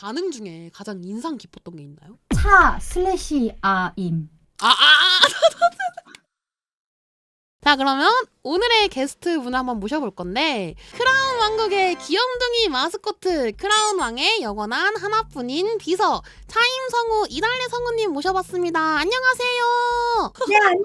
반응 중에 가장 인상 깊었던 게 있나요? 차 슬래시 아임. 아, 아, 아! 자, 그러면 오늘의 게스트 분 한번 모셔볼 건데, 크라운 왕국의 귀염둥이 마스코트, 크라운 왕의 영원한 하나뿐인 비서, 차임 성우, 이달래 성우님 모셔봤습니다. 안녕하세요! 네 안녕.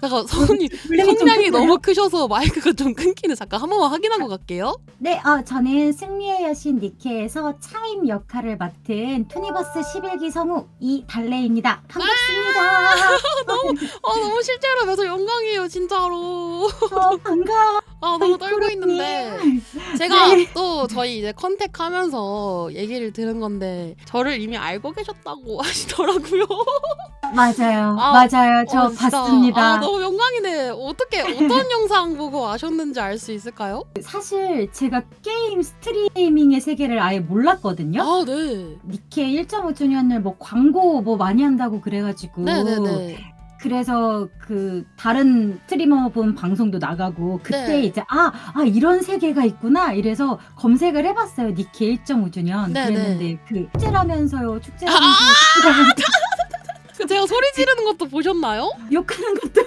잠깐, 성우님, 물량이 좀 성량이. 너무 크셔서 마이크가 좀 끊기는 잠깐 한 번만 확인하고 갈게요. 네, 어, 저는 승리의 여신 니케에서 차임 역할을 맡은 투니버스 11기 성우 이달래입니다. 반갑습니다. 아, 너무 실제로 뵈서 영광이에요, 진짜로. 어, 반가워. 아, 너무 떨고 있는데. 제가 네. 또 저희 이제 컨택 하면서 얘기를 들은 건데 저를 이미 알고 계셨다고 하시더라고요. 맞아요. 아, 맞아요. 저 어, 진짜. 봤습니다. 아, 너무 영광이네. 어떻게 어떤 영상 보고 아셨는지 알 수 있을까요? 사실 제가 게임 스트리밍의 세계를 아예 몰랐거든요. 아, 네. 니케 1.5주년을 뭐 광고 뭐 많이 한다고 그래가지고 네, 네, 네. 그래서 그 다른 스트리머 분 방송도 나가고 그때 네. 이제 아, 아 이런 세계가 있구나 이래서 검색을 해봤어요. 니케 1.5주년. 네, 그랬는데 그 축제라면서요. 아, 축제라면서요 그 제가 소리 지르는 것도 보셨나요? 욕하는 것도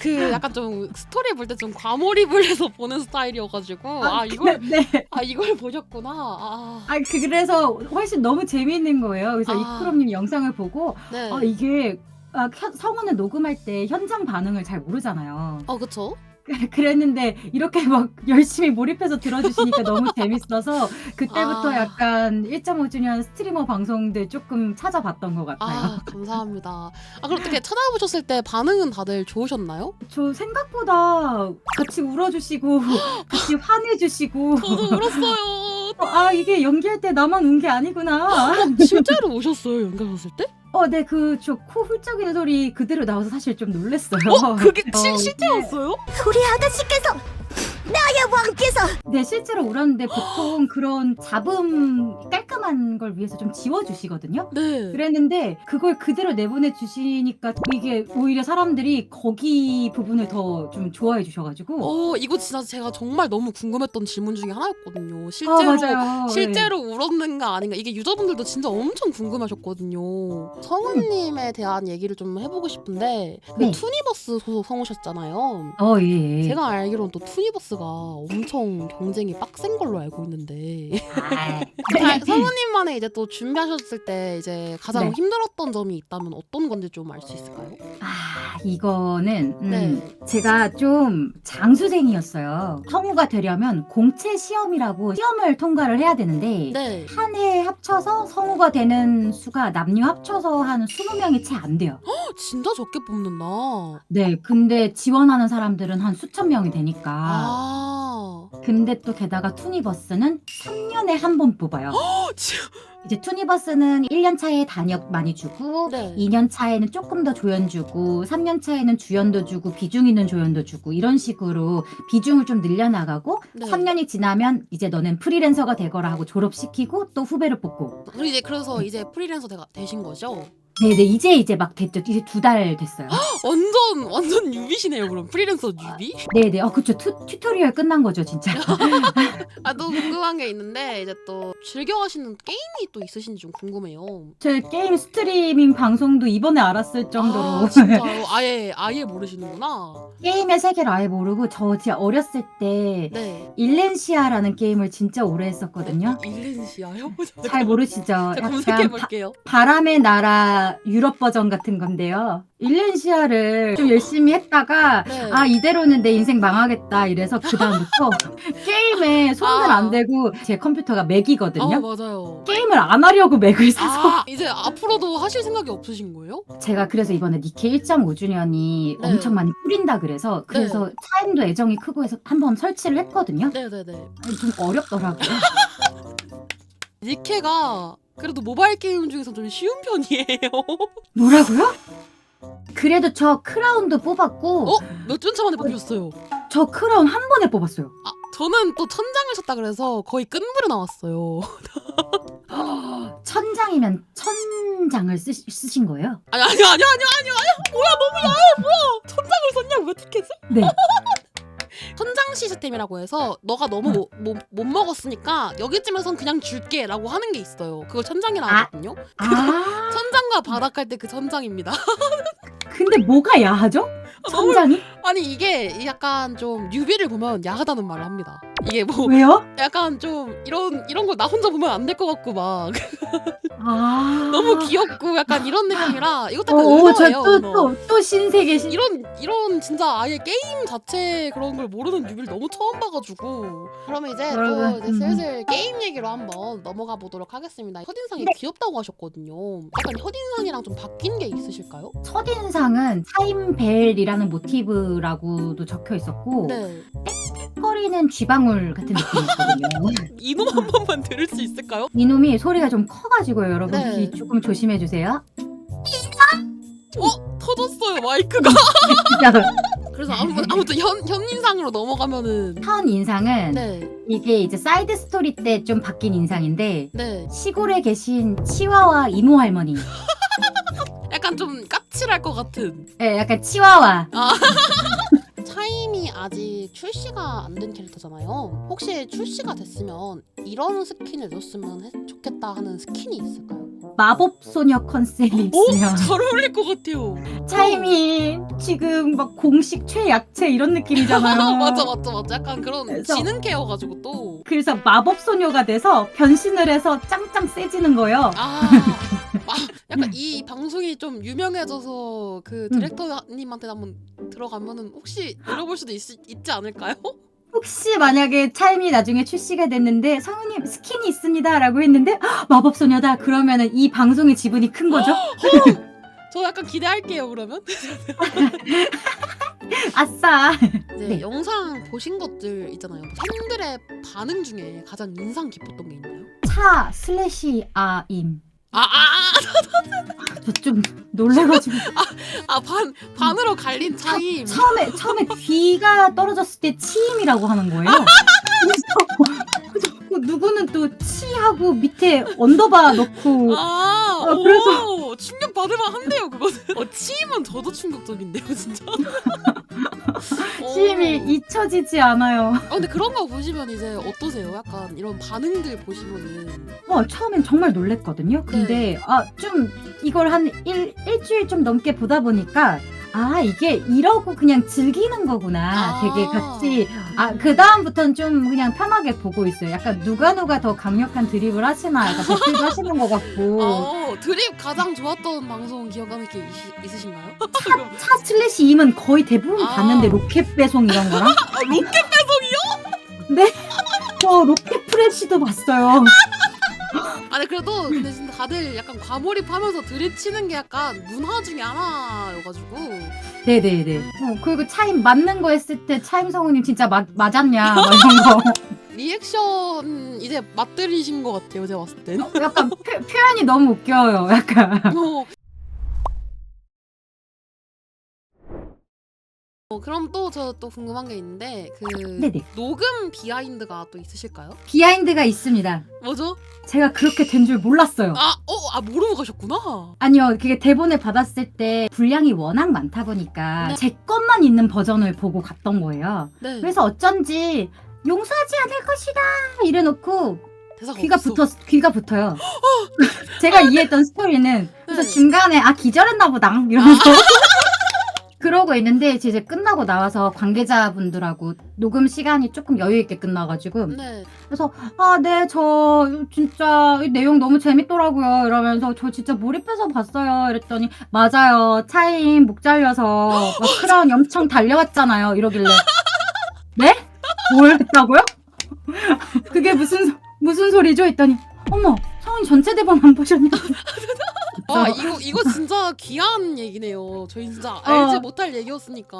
그 약간 좀 스토리 볼 때 좀 과몰입을 해서 보는 스타일이어가지고 아, 이걸 네. 아 이걸 보셨구나. 아, 아 그- 그래서 훨씬 너무 재미있는 거예요 그래서 아. 이크롬님 영상을 보고 네. 아 이게 아, 현- 성우는 녹음할 때 현장 반응을 잘 모르잖아요. 어, 그쵸? 그랬는데 이렇게 막 열심히 몰입해서 들어주시니까 너무 재밌어서 그때부터 아. 약간 1.5주년 스트리머 방송들 조금 찾아봤던 것 같아요. 아, 감사합니다. 아, 그럼 어떻게 찾아보셨을 때 반응은 다들 좋으셨나요? 저 생각보다 같이 울어주시고 같이 화내주시고 저도 울었어요. 어, 아 이게 연기할 때 나만 운 게 아니구나. 실제로 오셨어요 연결하실 때? 어, 네, 그 저 코 훌쩍이는 소리 그대로 나와서 사실 좀 놀랬어요. 어 그게 어, 실 실제였어요? 우리 아가씨께서 나의 왕께서 네, 실제로 울었는데 보통 그런 잡음 깔끔한 걸 위해서 좀 지워주시거든요. 네. 그랬는데 그걸 그대로 내보내 주시니까 이게 오히려 사람들이 거기 부분을 더 좀 좋아해 주셔가지고 어 이거 진짜 제가 정말 너무 궁금했던 질문 중에 하나였거든요. 아 실제로 맞아요 실제로 울었는가 아닌가 이게 유저분들도 진짜 엄청 궁금하셨거든요. 성우님에 대한 얘기를 좀 해보고 싶은데 그 네. 투니버스 소속 성우셨잖아요. 어 예. 제가 알기로는 또 투니버스 가 엄청 경쟁이 빡센 걸로 알고 있는데 아, 자, 성우님만의 이제 또 준비하셨을 때 이제 가장 네. 힘들었던 점이 있다면 어떤 건지 좀 알 수 있을까요? 아 이거는 음, 네. 제가 좀 장수생이었어요. 성우가 되려면 공채 시험이라고 시험을 통과를 해야 되는데 네. 한 해 합쳐서 성우가 되는 수가 남녀 합쳐서 한 20명이 채 안 돼요. 어, 진짜 적게 뽑는다. 네, 근데 지원하는 사람들은 한 수천 명이 되니까. 아. 근데 또 게다가 투니버스는 3년에 한 번 뽑아요. 어, 지- 이제 투니버스는 1년 차에 단역 많이 주고 네. 2년 차에는 조금 더 조연 주고 3년 차에는 주연도 주고 비중 있는 조연도 주고 이런 식으로 비중을 좀 늘려나가고 네. 3년이 지나면 이제 너는 프리랜서가 되거라 하고 졸업시키고 또 후배를 뽑고 그리고 이제 그래서 이제 프리랜서 가 되신 거죠? 네네 이제 이제 막 됐죠 이제 두 달 됐어요 완전 완전 유비시네요. 그럼 프리랜서 유비? 네네 어 그쵸 튜, 튜토리얼 끝난 거죠 진짜 아, 또 궁금한 게 있는데 이제 또 즐겨 하시는 게임이 또 있으신지 좀 궁금해요. 제 게임 스트리밍 방송도 이번에 알았을 정도로 아, 진짜요? 아예 아예 모르시는구나. 게임의 세계를 아예 모르고 저 진짜 어렸을 때 네. 일렌시아라는 게임을 진짜 오래 했었거든요 일렌시아요? 잘 모르시죠 제가 약간 검색해 바, 볼게요. 바람의 나라 유럽 버전 같은 건데요 일렌시아를 좀 열심히 했다가 네. 아 이대로는 내 인생 망하겠다 이래서 그 다음부터 게임에 손을 아. 안 대고 제 컴퓨터가 맥이거든요 아, 맞아요. 게임을 안 하려고 맥을 사서 아, 이제 앞으로도 하실 생각이 없으신 거예요? 제가 그래서 이번에 니케 1.5주년이 네. 엄청 많이 뿌린다 그래서 그래서 차임도 애정이 크고 해서 한번 설치를 했거든요. 네, 네, 네. 좀 어렵더라고요. 니케가 그래도 모바일 게임 중에서 좀 쉬운 편이에요. 뭐라고요? 그래도 저 크라운도 뽑았고 어? 몇년차 만에 뽑혔어요. 저 크라운 한 번에 뽑았어요. 아, 저는 또 천장을 쳤다 그래서 거의 끈부려 나왔어요. 천장이면 천장을 쓰, 쓰신 거예요? 아니, 아니, 아니, 아니, 아니, 아니, 뭐야, 너무 야해, 뭐야. 천장을 썼냐고, 왜 티켓을? 네. 선장 시스템이라고 해서 너가 너무 못, 못, 못 먹었으니까 여기쯤에선 그냥 줄게 라고 하는 게 있어요. 그걸 천장이라 아. 하거든요. 아 천장과 바닥 할 때 그 천장입니다. 근데 뭐가 야하죠? 너무- 천장이? 아니 이게 약간 좀 뉴비를 보면 야하다는 말을 합니다. 이게 뭐 왜요? 약간 좀 이런 이런 걸나 혼자 보면 안 될 것 같고 막 아 너무 귀엽고 약간 이런 느낌이라 이것도 약간 오, 은어예요. 은어. 저또또또 신세계 신. 이런 이런 진짜 아예 게임 자체 그런 걸 모르는 뉴비를 너무 처음 봐가지고 그러면 이제 또 여러분, 이제 음. 슬슬 게임 얘기로 한번 넘어가 보도록 하겠습니다. 첫인상이 네. 귀엽다고 하셨거든요. 약간 첫인상이랑 좀 바뀐 게 있으실까요? 첫인상은 타임벨이라는 모티브라고도 적혀 있었고 네. 거리는 쥐방울 같은 느낌이었거든요. 이놈 한 번만 들을 수 있을까요? 이놈이 소리가 좀 커가지고요, 여러분 네. 귀 조금 조심해 주세요. 어 터졌어요 마이크가. 진짜 그래서 아무, 아무튼 현 현인상으로 넘어가면은 첫 인상은 네. 이게 이제 사이드 스토리 때 좀 바뀐 인상인데 네. 시골에 계신 치와와 이모 할머니. 약간 좀 까칠할 것 같은. 예, 약간 치와와. 차임이 아직 출시가 안 된 캐릭터잖아요. 혹시 출시가 됐으면 이런 스킨을 넣었으면 했- 좋겠다 하는 스킨이 있을까요? 마법 소녀 컨셉이 오, 있으면 잘 어울릴 것 같아요. 차임이 지금 막 공식 최약체 이런 느낌이잖아요. 맞아, 맞아, 맞아. 약간 그런 그래서- 지능 케어 가지고 또. 그래서 마법 소녀가 돼서 변신을 해서 짱짱 세지는 거예요. 아, 아, 약간 이 방송이 좀 유명해져서 그 음. 디렉터님한테 한번 들어가면은 혹시 노려볼 수도 있, 있지 않을까요? 혹시 만약에 차임이 나중에 출시가 됐는데 성우님 스킨이 있습니다라고 했는데 헉, 마법 소녀다 그러면은 이 방송의 지분이 큰 거죠? 저 약간 기대할게요, 그러면. 아싸. 이제 네. 영상 보신 것들 있잖아요. 뭐 팬들의 반응 중에 가장 인상 깊었던 게 있나요? 차 슬래시 아임. 아, 아, 저 좀 놀래가지고 아, 아, 반, 반으로 갈린 차임. 처음에 처음에 귀가 떨어졌을 때 치임이라고 하는 거예요. 그래서 자꾸 누구는 또 치하고 밑에 언더바 넣고 아, 어, 오, 그래서- 충격 받을만 한데요, 그거는. 어, 치임은 저도 충격적인데요, 진짜. 오. 치임이 잊혀지지 않아요. 아, 근데 그런 거 보시면 이제 어떠세요? 약간 이런 반응들 보시면은. 어, 처음엔 정말 놀랬거든요. 근데 아, 좀 이걸 한 일, 일주일 좀 넘게 보다 보니까 아, 이게 이러고 그냥 즐기는 거구나. 아. 되게 같이 아, 그 다음부터는 좀 그냥 편하게 보고 있어요. 약간 누가 누가 더 강력한 드립을 하시나 약간 댓글도 하시는 것 같고. 어, 드립 가장 좋았던 방송 기억하는 게 있, 있으신가요? 차 슬래시 임은 거의 대부분 아. 봤는데 로켓 배송 이런 거랑 아, 로켓 배송이요? 네. 저 로켓 프레시도 봤어요. 아니 그래도 근데 진짜 다들 약간 과몰입하면서 드립 치는 게 약간 문화 중에 하나여가지고 네네네. 어, 그리고 차임 맞는 거 했을 때 차임 성우님 진짜 맞, 맞았냐 막 이런 거. 리액션 이제 맛들이신 것 같아요 제가 봤을 땐. 약간 표, 표현이 너무 웃겨요. 약간. 어. 어, 그럼 또 저 또 궁금한 게 있는데 그 네네. 녹음 비하인드가 또 있으실까요? 비하인드가 있습니다. 뭐죠? 제가 그렇게 된 줄 몰랐어요. 아, 어, 아 모르고 가셨구나. 아니요, 그게 대본을 받았을 때 분량이 워낙 많다 보니까 네. 제 것만 있는 버전을 보고 갔던 거예요. 네. 그래서 어쩐지 용서하지 않을 것이다 이래놓고 대사가 귀가 없어. 붙었 귀가 붙어요. 제가 이해했던 스토리는 그래서 네. 중간에 아 기절했나 보다 이러면서 그러고 있는데 이제 끝나고 나와서 관계자분들하고 녹음 시간이 조금 여유 있게 끝나가지고 네. 아네 저 진짜 이 내용 너무 재밌더라고요 이러면서 저 진짜 몰입해서 봤어요 이랬더니 맞아요 차임 목 잘려서 막 크라운 엄청 달려왔잖아요 이러길래 네? 뭘 했다고요? 그게 무슨 소- 무슨 소리죠? 했더니 어머 성훈이 전체 대본 안 보셨냐? 아 저- 이거 이거 진짜 귀한 얘기네요. 저희 진짜 알지 어. 못할 얘기였으니까.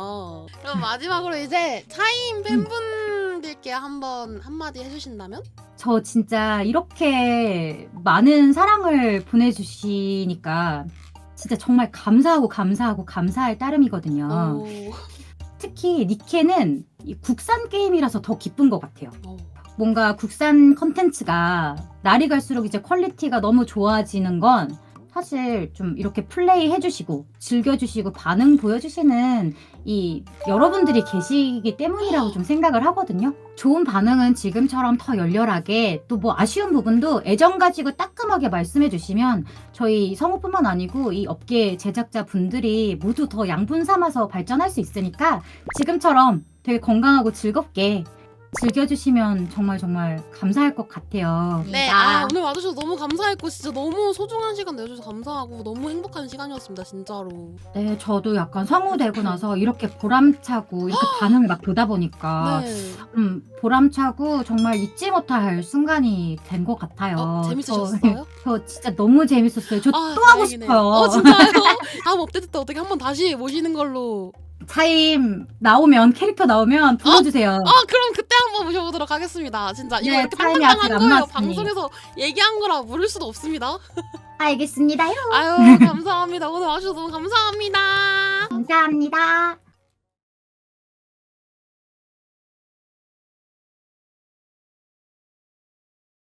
그럼 마지막으로 이제 차임 팬분들께 한번 한마디 해주신다면? 저 진짜 이렇게 많은 사랑을 보내주시니까 진짜 정말 감사하고 감사하고 감사할 따름이거든요. 오. 특히 니케는 이 국산 게임이라서 더 기쁜 것 같아요. 어. 뭔가 국산 컨텐츠가 날이 갈수록 이제 퀄리티가 너무 좋아지는 건 사실 좀 이렇게 플레이 해주시고 즐겨주시고 반응 보여주시는 이 여러분들이 계시기 때문이라고 좀 생각을 하거든요. 좋은 반응은 지금처럼 더 열렬하게 또 뭐 아쉬운 부분도 애정 가지고 따끔하게 말씀해 주시면 저희 성우뿐만 아니고 이 업계 제작자 분들이 모두 더 양분 삼아서 발전할 수 있으니까 지금처럼 되게 건강하고 즐겁게 즐겨주시면 정말 정말 감사할 것 같아요. 네, 아, 오늘 와주셔서 너무 감사했고 진짜 너무 소중한 시간 내주셔서 감사하고 너무 행복한 시간이었습니다 진짜로. 네, 저도 약간 성우되고 나서 이렇게 보람차고 이렇게 반응을 막 보다 보니까 네. 음, 보람차고 정말 잊지 못할 순간이 된 것 같아요. 어, 저, 재밌으셨어요? 저 진짜 너무 재밌었어요. 저 또 아, 하고 다행이네요. 싶어요. 어 진짜요? 다음 업데이트 때 어떻게 한번 다시 모시는 걸로. 차임 나오면 캐릭터 나오면 불러주세요. 아 그럼 그때 한번 모셔보도록 하겠습니다. 진짜 이거 네, 이렇게 안 거예요. 방송에서 얘기한 거라 모를 수도 없습니다. 알겠습니다요. 아유 감사합니다. 오늘 와주셔서 너무 감사합니다. 감사합니다.